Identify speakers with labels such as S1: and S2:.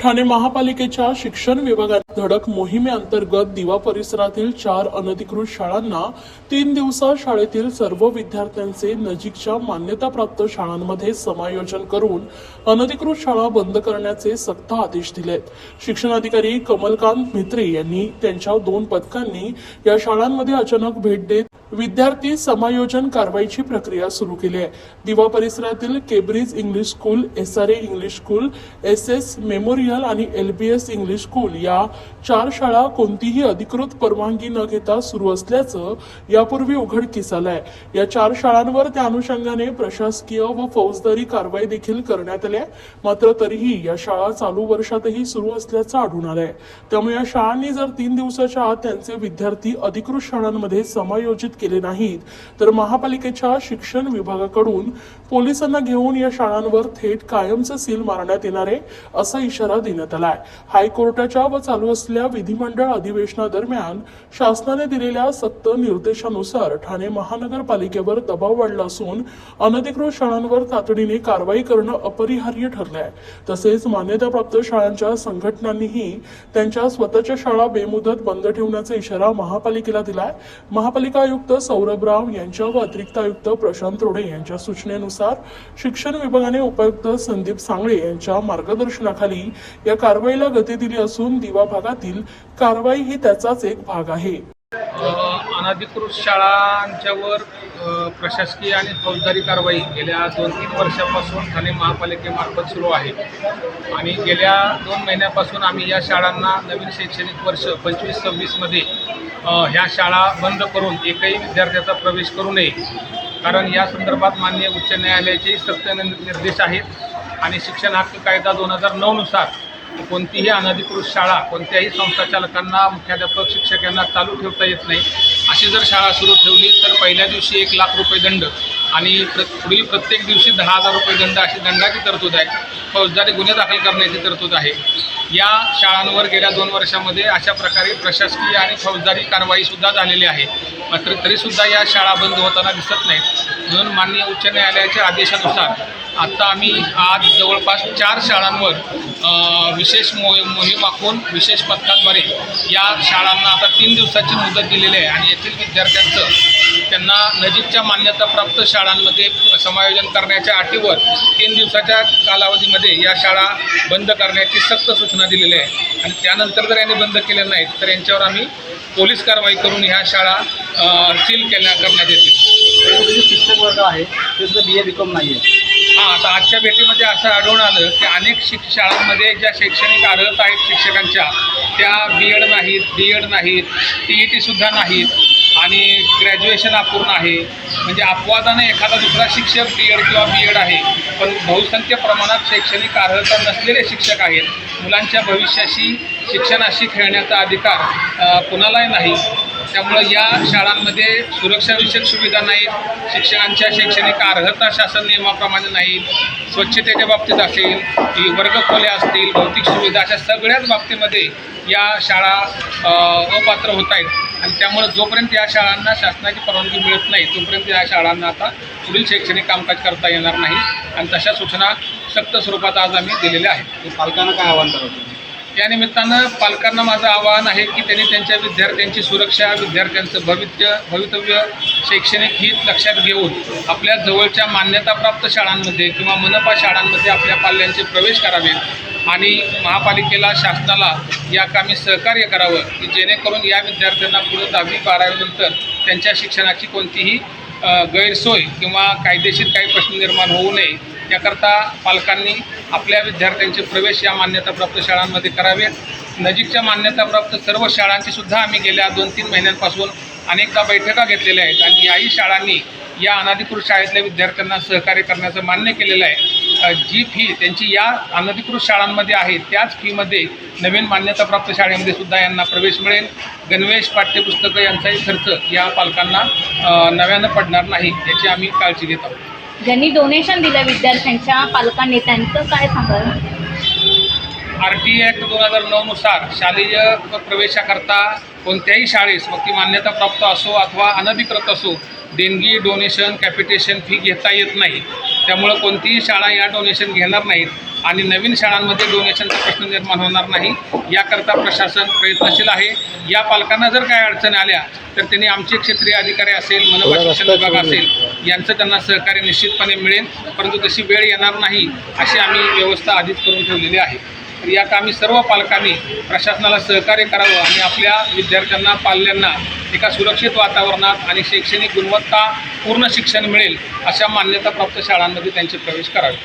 S1: ठाणे महापालिकेच्या शिक्षण विभागात धडक मोहिमेअंतर्गत दिवा परिसरातील चार अनधिकृत शाळांना तीन दिवसात शाळेतील सर्व विद्यार्थ्यांचे नजीकच्या मान्यताप्राप्त शाळांमध्ये समायोजन करून अनधिकृत शाळा बंद करण्याचे सक्त आदेश दिलेत. शिक्षणाधिकारी कमलकांत मित्रे यांनी त्यांच्या दोन पथकांनी या शाळांमध्ये अचानक भेट देत विद्यार्थी समायोजन कारवाईची प्रक्रिया सुरू केली आहे. दिवा परिसरातील Cambridge English school S R A English school S S memorial आणि L B S English school या चार शाळा कोणतीही अधिकृत परवानगी न घेता सुरू असल्याचं यापूर्वी उघडकीस आलंय. या चार शाळांवर त्या अनुषंगाने प्रशासकीय व फौजदारी कारवाई देखील करण्यात आल्या मात्र तरीही या शाळा चालू वर्षातही सुरू असल्याचं आढळून आलंय. त्यामुळे या शाळांनी जर तीन दिवसाच्या आत त्यांचे विद्यार्थी अधिकृत शाळांमध्ये समायोजित केले नाहीत. तर महापालिकेच्या शिक्षण विभागाकडून पोलिसांना घेऊन या शाळांवर थेट कायमचं सील मारण्यात येणार आहे असा इशारा देण्यात आलाय. हायकोर्टाच्या व चालू असलेल्या विधिमंडळ अधिवेशनादरम्यान शासनाने दिलेल्या सक्त निर्देशानुसार ठाणे महानगरपालिकेवर दबाव वाढला असून अनधिकृत शाळांवर तातडीने कारवाई करणं अपरिहार्य ठरलं आहे तसेच मान्यताप्राप्त शाळांच्या संघटनांनीही त्यांच्या स्वतःच्या शाळा बेमुदत बंद ठेवण्याचा इशारा महापालिकेला दिलाय. महापालिका आयुक्त सौरभ राव यांच्या व अतिरिक्त आयुक्त प्रशांत रोडे यांच्या सूचनेनुसार शिक्षण विभागाने उपायुक्त संदीप सांगळे यांच्या मार्गदर्शनाखाली या कारवाईला गती दिली असून दिवा भागातील कारवाई ही त्याचाच एक भाग आहे.
S2: अनधिकृत शाळांच्यावर प्रशासकीय आणि फौजदारी कारवाई गेल्या दोन तीन वर्षापासून ठाणे महापालिकेमार्फत सुरू आहे. आणि गेल्या दोन महिन्यापासून आम्ही या शाळांना नवीन शैक्षणिक वर्ष पंचवीस सव्वीसमध्ये ह्या शाळा बंद करून एकही विद्यार्थ्याचा प्रवेश करू नये. कारण या संदर्भात मान्य उच्च न्यायालयाचे सक्त निर्देश आहेत. आणि शिक्षण हक्क कायदा दोन हजार नऊनुसार कोणतीही अनधिकृत शाळा कोणत्याही संस्था चालकांना मुख्याध्यापक शिक्षक यांना चालू ठेवता येत नाही. अशी जर शाळा सुरू ठेवली तर पहिल्या दिवशी एक लाख रुपये दंड आणि प्र पुढील प्रत्येक दिवशी दहा हजार रुपये दंड अशी दंडाची तरतूद आहे. फौजदारी गुन्हे दाखल करण्याची तरतूद आहे. या शाळांवर गेल्या दोन वर्षामध्ये अशा प्रकारे प्रशासकीय आणि फौजदारी कारवाईसुद्धा झालेली आहे. मात्र तरीसुद्धा या शाळा बंद होताना दिसत नाहीत. म्हणून माननीय उच्च न्यायालयाच्या आदेशानुसार आत्ता आम्ही आज जवळपास चार शाळांवर विशेष मो मोहीम आखून विशेष पथकाद्वारे या शाळांना आता तीन दिवसाची मुदत दिलेली आहे आणि येथील विद्यार्थ्यांचं त्यांना नजीकच्या मान्यताप्राप्त शाळांमध्ये समायोजन करण्याच्या अटीवर तीन दिवसाच्या कालावधीमध्ये या शाळा बंद करण्याची सक्त सूचना दिलेली आहे. आणि त्यानंतर जर यांनी बंद केल्या नाहीत तर यांच्यावर आम्ही पोलीस कारवाई करून ह्या शाळा सील केल्या करण्यात येतील.
S3: म्हणजे जे शिक्षक वर्ग आहे ते सुद्धा बी ए बी कॉम नाही आहे
S2: आता आजच्या भेटीमध्ये असं आढळून आलं की अनेक शिक शाळांमध्ये ज्या शैक्षणिक अर्हता आहेत शिक्षकांच्या त्या बी एड नाहीत डी एड नाहीत टी ई टीसुद्धा नाहीत आणि ग्रॅज्युएशन अपूर्ण आहे. म्हणजे अपवादाने एखादा दुसरा शिक्षक बी एड किंवा बी एड आहे पण बहुसंख्य प्रमाणात शैक्षणिक अर्हता नसलेले शिक्षक आहेत. मुलांच्या भविष्याशी शिक्षणाशी खेळण्याचा अधिकार कुणालाही नाही. त्यामुळं या शाळांमध्ये सुरक्षाविषयक सुविधा नाहीत शिक्षकांच्या शैक्षणिक अर्हता शासन नियमाप्रमाणे नाहीत स्वच्छतेच्या बाबतीत असेल की वर्गखोल्या असतील भौतिक सुविधा अशा सगळ्याच बाबतीमध्ये या शाळा अपात्र होत आहेत. आणि त्यामुळं जोपर्यंत या शाळांना शासनाची परवानगी मिळत नाही तोपर्यंत या शाळांना आता पुढील शैक्षणिक कामकाज करता येणार नाही. आणि तशा सूचना सक्त स्वरूपात आज आम्ही दिलेल्या आहेत.
S3: पालकांना काय आव्हान करतो
S2: या निमित्तानं पालकांना माझं आवाहन आहे की त्यांनी त्यांच्या विद्यार्थ्यांची सुरक्षा विद्यार्थ्यांचं भवित्य भवितव्य शैक्षणिक हित लक्षात घेऊन आपल्या जवळच्या मान्यताप्राप्त शाळांमध्ये किंवा मनपा शाळांमध्ये आपल्या पाल्यांचे प्रवेश करावेत आणि महापालिकेला शासनाला या कामी सहकार्य करावं की जेणेकरून या विद्यार्थ्यांना पुढे दहावी बारावीनंतर त्यांच्या शिक्षणाची कोणतीही गैरसोय किंवा कायदेशीर काही प्रश्न निर्माण होऊ नये. त्याकरता पालकांनी आपल्या विद्यार्थ्यांचे प्रवेश या मान्यताप्राप्त शाळांमध्ये करावेत नजीकच्या मान्यताप्राप्त सर्व शाळांची सुद्धा आम्ही गेल्या दोन तीन महिन्यांपासून अनेकदा बैठका घेतलेल्या आहेत आणि याही शाळांनी या अनधिकृत शाळेतल्या विद्यार्थ्यांना सहकार्य करण्याचं मान्य केलेलं आहे. जी फी त्यांची या अनधिकृत शाळांमध्ये आहे त्याच फीमध्ये नवीन मान्यताप्राप्त शाळेमध्ये सुद्धा यांना प्रवेश मिळेल. गणवेश पाठ्यपुस्तकं यांचाही खर्च या पालकांना नव्यानं पडणार नाही याची आम्ही काळजी घेत आहोत.
S4: ज्यांनी डोनेशन दिलं विद्यार्थ्यांच्या पालकांनी त्यांचं काय सांगाल?
S2: आर टी ॲक्ट दोन हजार नऊनुसार शालेय प्रवेशाकरता कोणत्याही शाळेस मग ती मान्यताप्राप्त असो अथवा अनधिकृत असो देणगी डोनेशन कॅपिटेशन फी घेता येत नाही. त्यामुळं कोणतीही शाळा या डोनेशन घेणार नाहीत आणि नवीन शाळांमध्ये डोनेशनचा प्रश्न निर्माण होणार नाही. याकरता प्रशासन प्रयत्नशील आहे. या पालकांना जर काय अडचणी आल्या तर त्यांनी आमचे क्षेत्रीय अधिकारी असेल मनपा शिक्षण विभाग असेल यांचं त्यांना सहकार्य निश्चितपणे मिळेल परंतु तशी वेळ येणार नाही अशी आम्ही व्यवस्था आधीच करून ठेवलेली आहे. तर या कामी सर्व पालकांनी प्रशासनाला सहकार्य करावं आणि आपल्या विद्यार्थ्यांना पाल्यांना एका सुरक्षित वातावरणात आणि शैक्षणिक गुणवत्ता पूर्ण शिक्षण मिळेल अशा मान्यताप्राप्त शाळांमध्ये त्यांचे प्रवेश करावे.